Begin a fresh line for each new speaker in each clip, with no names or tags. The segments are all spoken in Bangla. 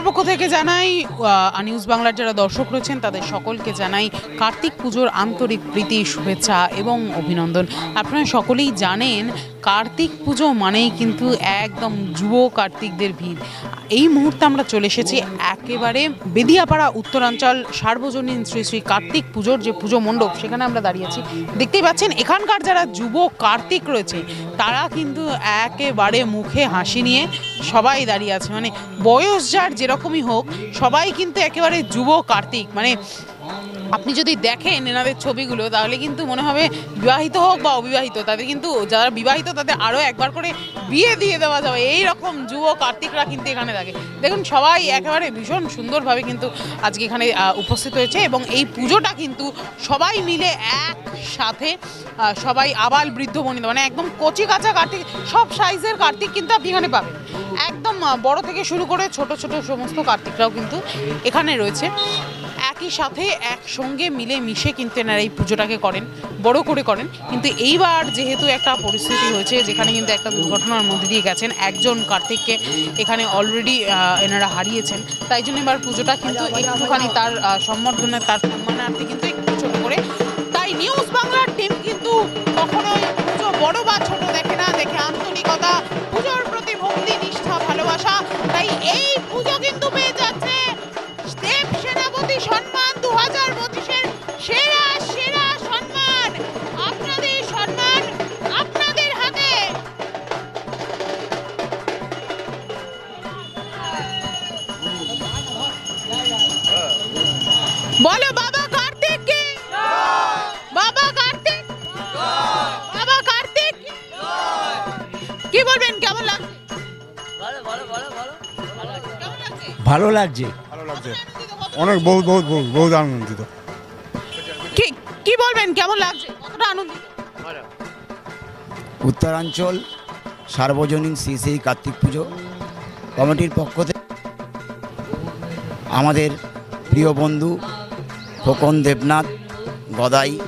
বাংলার পক্ষ থেকে জানাই নিউজ বাংলার যারা দর্শক রয়েছেন, তাদের সকলকে জানাই কার্তিক পুজোর আন্তরিক প্রীতি, শুভেচ্ছা এবং অভিনন্দন। আপনারা সকলেই জানেন, কার্তিক পুজো মানেই কিন্তু একদম যুব কার্তিকদের ভিড়। এই মুহূর্তে আমরা চলে এসেছি একেবারে বেদিয়াপাড়া, উত্তরাঞ্চল, সার্বজনীন শ্রী শ্রী কার্তিক পুজোর যে পুজো মণ্ডপ, সেখানে আমরা দাঁড়িয়েছি দেখতেই পাচ্ছেন, এখানকার যারা যুব কার্তিক রয়েছে তারা কিন্তু একেবারে মুখে হাসি নিয়ে সবাই দাঁড়িয়ে আছে। মানে বয়স যার যেরকমই হোক, সবাই কিন্তু একেবারে যুব কার্তিক। মানে আপনি যদি দেখেন এনাদের ছবিগুলো, তাহলে কিন্তু মনে হবে বিবাহিত হোক বা অবিবাহিত, তাদের কিন্তু যারা বিবাহিত তাদের আরও একবার করে বিয়ে দিয়ে দেওয়া যাবে। এই রকম যুব কার্তিকরা কিন্তু এখানে থাকে। দেখুন, সবাই একেবারে ভীষণ সুন্দরভাবে কিন্তু আজকে এখানে উপস্থিত হয়েছে এবং এই পুজোটা কিন্তু সবাই মিলে একসাথে সবাই আবাল বৃদ্ধ বনিত মানে একদম কচি কাঁচা কার্তিক, সব সাইজের কার্তিক কিন্তু আপনি এখানে পাবেন। একদম বড় থেকে শুরু করে ছোট ছোট সমস্ত কার্তিকরাও কিন্তু এখানে রয়েছে। একই সাথে একসঙ্গে মিলে মিশে কিন্তু এনারা এই পুজোটাকে করেন, বড় করে করেন। কিন্তু এইবার যেহেতু একটা পরিস্থিতি হয়েছে, যেখানে কিন্তু একটা দুর্ঘটনার মধ্যে দিয়ে গেছেন, একজন কার্তিককে এখানে অলরেডি এনারা হারিয়েছেন। তাই জন্য এবার পুজোটা কিন্তু একটুখানি তার সম্বর্ধনা তার সম্মানার্থে কিন্তু একটু ছোট করে তাই নিউজ বাংলার টিম কিন্তু বলো বাবা কার্তিক কে বাবা কার্তিক। বাবা কার্তিক। কি বলবেন কেমন লাগছে?
ভালো লাগছে।
ভালো লাগছে। অনেক বহুত বহুত বহুত বহুত আনন্দিত।
কি কি বলবেন কেমন লাগছে? কতটা আনন্দিত?
উত্তরাঞ্চল সার্বজনীন শ্রী শ্রী কার্তিক পুজো কমিটির পক্ষ থেকে আমাদের প্রিয় বন্ধু খোকন দেবনাথ, গদাই,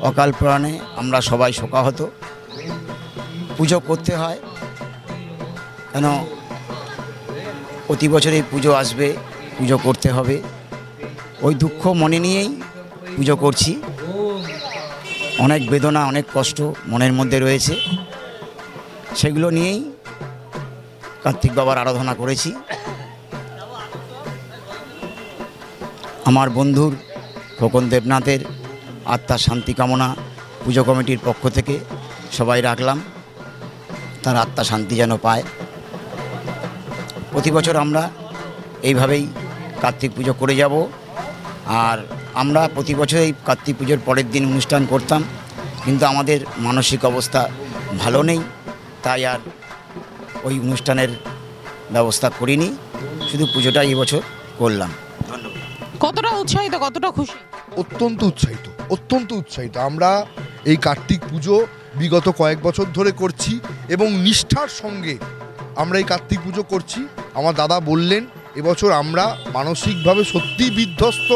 অকাল প্রাণে আমরা সবাই শোকাহত। পুজো করতে হয়, কেন? প্রতি বছর পুজো আসবে, পুজো করতে হবে। ওই দুঃখ মনে নিয়েই পুজো করছি। অনেক বেদনা, অনেক কষ্ট মনের মধ্যে রয়েছে। সেগুলো নিয়েই কার্তিক বাবার আরাধনা করেছি। আমার বন্ধুর খোকন দেবনাথের আত্মার শান্তি কামনা পুজো কমিটির পক্ষ থেকে সবাই রাখলাম। তার আত্মা শান্তি যেন পায়। প্রতি বছর আমরা এইভাবেই কার্তিক পুজো করে যাব। আর আমরা প্রতি বছর এই কার্তিক পুজোর পরের দিন অনুষ্ঠান করতাম। কিন্তু আমাদের মানসিক অবস্থা ভালো নেই। তাই আর ওই অনুষ্ঠানের ব্যবস্থা করিনি। শুধু পুজোটাই এবছর করলাম।
কতটা উৎসাহিত, কতটা খুশি?
অত্যন্ত উৎসাহিত অত্যন্ত উৎসাহিত। আমরা এই কার্তিক পুজো বিগত কয়েক বছর ধরে করছি এবং নিষ্ঠার সঙ্গে আমরা এই কার্তিক পুজো করছি। আমার দাদা বললেন, এবছর আমরা মানসিকভাবে সত্যিই বিধ্বস্ত।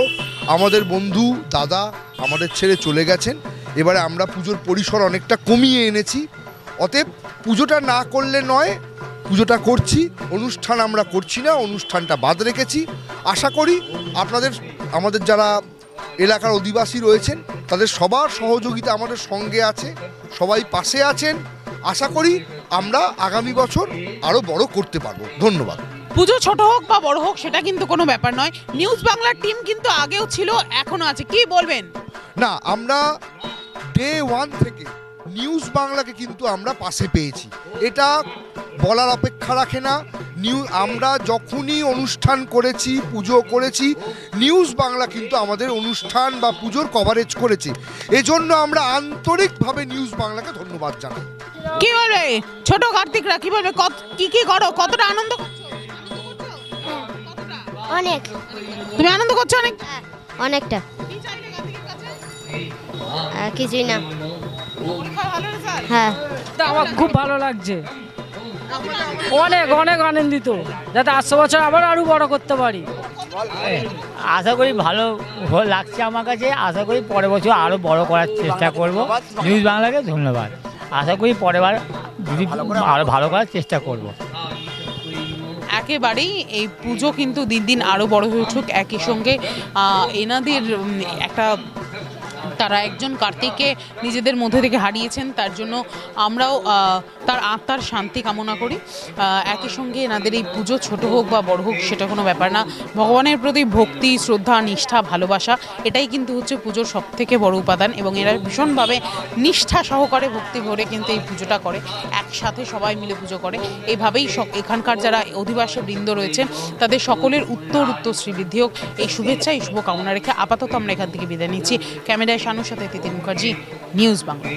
আমাদের বন্ধু, দাদা, আমাদের ছেড়ে চলে গেছেন। এবারে আমরা পুজোর পরিসর অনেকটা কমিয়ে এনেছি। অতএব পুজোটা না করলে নয়, পুজোটা করছি, অনুষ্ঠান আমরা করছি না, অনুষ্ঠানটা বাদ রেখেছি। আশা করি আপনাদের আমাদের যারা এলাকার অধিবাসী রয়েছেন তাদের সবার সহযোগিতা আমাদের সঙ্গে আছে সবাই পাশে আছেন। আশা করি আমরা আগামী বছর আরও বড় করতে পারব। ধন্যবাদ।
পুজো ছোট হোক বা বড় হোক সেটা কিন্তু কোনো ব্যাপার নয়। নিউজ বাংলার টিম কিন্তু আগেও ছিল এখনও আছে। কি বলবেন?
না আমরা ডে ওয়ান থেকে নিউজ বাংলাকে কিন্তু আমরা পাশে পেয়েছি। এটা বলার অপেক্ষা রাখে না। নিউ আমরা যখনই অনুষ্ঠান করেছি পুজো করেছি নিউজ বাংলা কিন্তু আমাদের অনুষ্ঠান বা পুজোর কভারেজ করেছে। এজন্য আমরা আন্তরিকভাবে নিউজ বাংলাকে ধন্যবাদ জানাই।
কি বলবে ছোট কার্তিকরা কি বলবে? কত কি কি করো? কতটা আনন্দ
অনেক।
তুমি আনন্দ করছ অনেক?
হ্যাঁ, অনেকটা? আহ, কিছুই না? হ্যাঁ।
তা আমার খুব ভালো লাগছে। অনেক অনেক আনন্দিত যাতে আসছে বছর আবার আরও বড় করতে পারি।
আশা করি ভালো লাগছে আমার কাছে। আশা করি পরের বছর আরও বড় করার চেষ্টা করব। নিউজ বাংলাকে ধন্যবাদ। আশা করি পরের বার যদি আরও ভালো করার চেষ্টা করব।
একেবারেই এই পুজো কিন্তু দিন দিন আরও বড় হয়ে উঠুক। একই সঙ্গে এনাদের একটা তারা একজন কার্তিককে নিজেদের মধ্যে থেকে হারিয়েছেন, তার জন্য আমরাও তার আত্মার শান্তি কামনা করি। একই সঙ্গে এনাদের এই পুজো ছোট হোক বা বড় হোক, সেটা কোনো ব্যাপার না। ভগবানের প্রতি ভক্তি, শ্রদ্ধা, নিষ্ঠা, ভালোবাসা, এটাই কিন্তু হচ্ছে পুজোর সব থেকে বড় উপাদান এবং এরা ভীষণভাবে নিষ্ঠা সহকারে ভক্তি ভরে কিন্তু এই পুজোটা করে, একসাথে সবাই মিলে পুজো করে। এভাবেই এখানকার যারা অধিবাসী বৃন্দ রয়েছেন, তাদের সকলের উত্তর উত্তর শ্রীবৃদ্ধি হোক। এই শুভেচ্ছা, এই শুভকামনা রেখে আপাতত আমরা এখান থেকে বিদায় নিচ্ছি। ক্যামেরায় শানুর সাথে তিতিন মুখার্জি নিউজ বাংলা।